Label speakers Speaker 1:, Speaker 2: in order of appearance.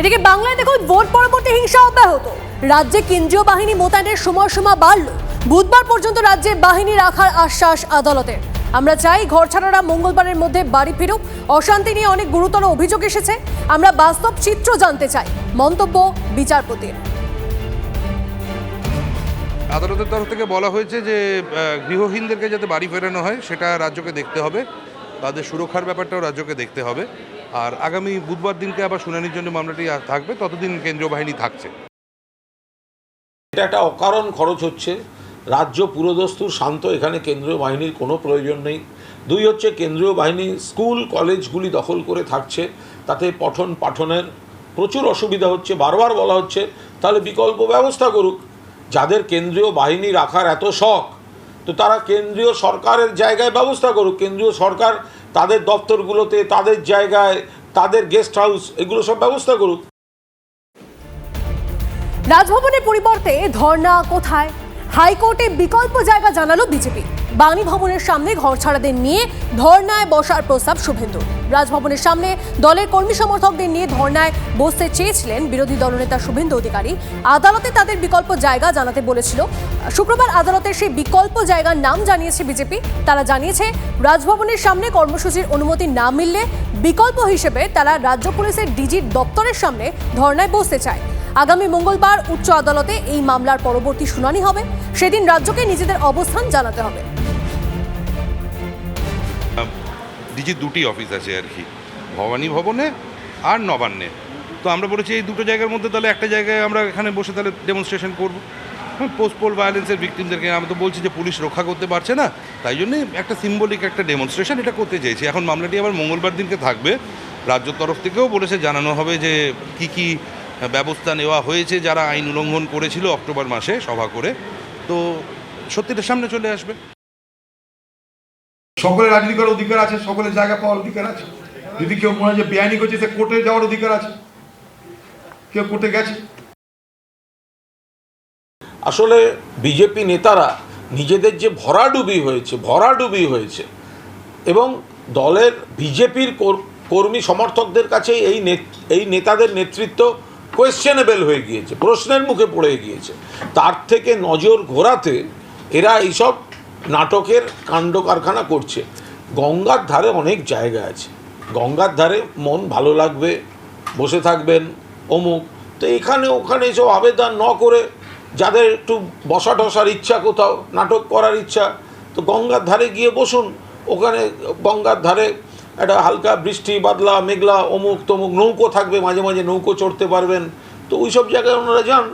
Speaker 1: এদিকে বাংলায় দেখুন ভোট পরবর্তী হিংসা অব্যাহত। রাজ্যে কেন্দ্রীয় বাহিনী মোতায়েনের সময়সীমা বাড়ল। বুধবার পর্যন্ত রাজ্যে বাহিনী রাখার আশ্বাস আদালতের। আমরা চাই ঘর ছাড়ারা মঙ্গলবারের মধ্যে বাড়ি ফিরুক। অশান্তি নিয়ে অনেক গুরুতর অভিযোগ এসেছে। আমরা বাস্তব চিত্র জানতে চাই। মন্তব্য বিচারপতির।
Speaker 2: আদালতের তরফ থেকে বলা হয়েছে যে গৃহহীনদেরকে যাতে বাড়ি ফেরানো হয়, সেটা রাজ্যকে দেখতে হবে। তাদের সুরক্ষার ব্যাপারটাও রাজ্যকে দেখতে হবে। আর আগামী বুধবার দিনকে আবার শুনানির জন্য মামলাটি থাকবে। ততদিন কেন্দ্রীয় বাহিনী থাকছে।
Speaker 3: এটা একটা অকারণ খরচ হচ্ছে। রাজ্য পুরোদস্তুর শান্ত, এখানে কেন্দ্রীয় বাহিনীর কোনো প্রয়োজন নেই। দুই হচ্ছে, কেন্দ্রীয় বাহিনী স্কুল, কলেজগুলি দখল করে থাকছে। তাতে পঠন পাঠনের প্রচুর অসুবিধা হচ্ছে। বারবার বলা হচ্ছে, তাহলে বিকল্প ব্যবস্থা করুক। যাদের কেন্দ্রীয় বাহিনী রাখার এত শখ, তো তারা কেন্দ্রীয় সরকারের জায়গায় ব্যবস্থা করুক। কেন্দ্রীয় সরকার তাদের দপ্তরগুলোতে, তাদের জায়গায়, তাদের গেস্ট হাউস এগুলো সব ব্যবস্থা করুক
Speaker 1: রাজভবনের পরিবর্তে ধর্না কোথায়? হাইকোর্টে বিকল্প জায়গা জানালো বিজেপি। বাণী ভবনের সামনে ঘর ছাড়াদের নিয়ে ধর্নায় বসার প্রস্তাব শুভেন্দু। রাজভবনের সামনে দলের কর্মী সমর্থকদের নিয়ে ধর্নায় বসতে চেয়েছিলেন বিরোধী দলনেতা শুভেন্দু অধিকারী। আদালতে তাদের বিকল্প জায়গা জানাতে বলেছিল। শুক্রবার আদালতের সেই বিকল্প জায়গার নাম জানিয়েছে বিজেপি। তারা জানিয়েছে, রাজভবনের সামনে কর্মসূচির অনুমতি না মিললে বিকল্প হিসেবে তারা রাজ্য পুলিশের ডিজির দপ্তরের সামনে ধর্নায় বসতে চায়। আগামী মঙ্গলবার উচ্চ আদালতে এই মামলার পরবর্তী শুনানি হবে। সেদিন রাজ্যকে নিজেদের অবস্থান জানাতে হবে।
Speaker 2: ডিজির দুটি অফিস আছে আর কি ভবানী ভবনে আর নবান্নে। তো আমরা বলেছি এই দুটো জায়গার মধ্যে তাহলে একটা জায়গায় আমরা এখানে বসে তাহলে ডেমনস্ট্রেশন করব। পোস্টপোল ভায়োলেন্সের ভিকটিমদেরকে আমি তো বলছি যে পুলিশ রক্ষা করতে পারছে না। তাই জন্যই একটা সিম্বলিক একটা ডেমনস্ট্রেশন এটা করতে চাইছি। এখন মামলাটি আবার মঙ্গলবার দিনকে থাকবে। রাজ্যর তরফ থেকেও বলেছে, জানানো হবে যে কি কি ব্যবস্থা নেওয়া হয়েছে, যারা আইন উল্লঙ্ঘন করেছিল অক্টোবর মাসে সভা করে। তো সত্যিটা সামনে চলে আসবে।
Speaker 4: সকলের রাজনীতি করার অধিকার আছে সকলের জায়গা পাওয়ার অধিকার আছে। যদি কেউ মনে হয় যে বেআইনি করছে, সে কোর্টে যাওয়ার অধিকার আছে। কেউ কোর্টে গেছে।
Speaker 3: আসলে বিজেপি নেতারা নিজেদের যে ভরাডুবি হয়েছে ভরাডুবি হয়েছে, এবং দলের বিজেপির কর্মী সমর্থকদের কাছে এই এই নেতাদের নেতৃত্ব কোয়েশ্চেনেবেল হয়ে গিয়েছে, প্রশ্নের মুখে পড়ে গিয়েছে। তার থেকে নজর ঘোরাতে এরা এইসব নাটকের কাণ্ড কারখানা করছে। গঙ্গার ধারে অনেক জায়গা আছে। গঙ্গার ধারে মন ভালো লাগবে, বসে থাকবেন অমুক। তো এখানে ওখানে এসব আবেদন ন করে যাদের একটু বসা টসার ইচ্ছা কোথাও, নাটক করার ইচ্ছা, তো গঙ্গার ধারে গিয়ে বসুন। ওখানে গঙ্গার ধারে একটা হালকা বৃষ্টি, বাদলা, মেঘলা অমুক তমুক নৌকো থাকবে, মাঝে মাঝে নৌকো চড়তে পারবেন। তো ওই সব জায়গায় ওনারা যান